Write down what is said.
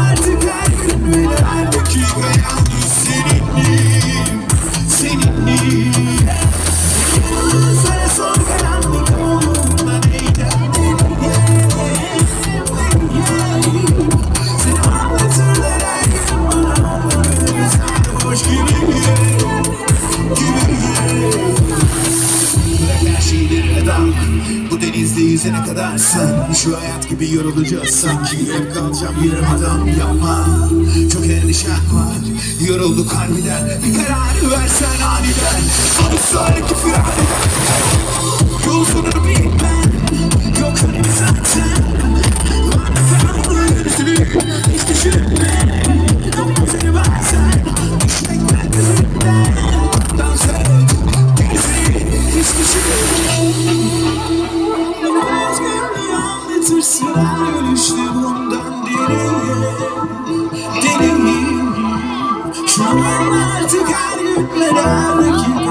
artık her gün ve her dakika yalnız yüzene kadar sen Şu hayat gibi yorulacağız. Sanki Hep kalacağım yarım adam yapma Çok endişen var Yorulduk harbiden. Bir karar versen aniden. Ama sonraki firar Yol her gülüşte bundan deli. Deli Şu artık her gün ve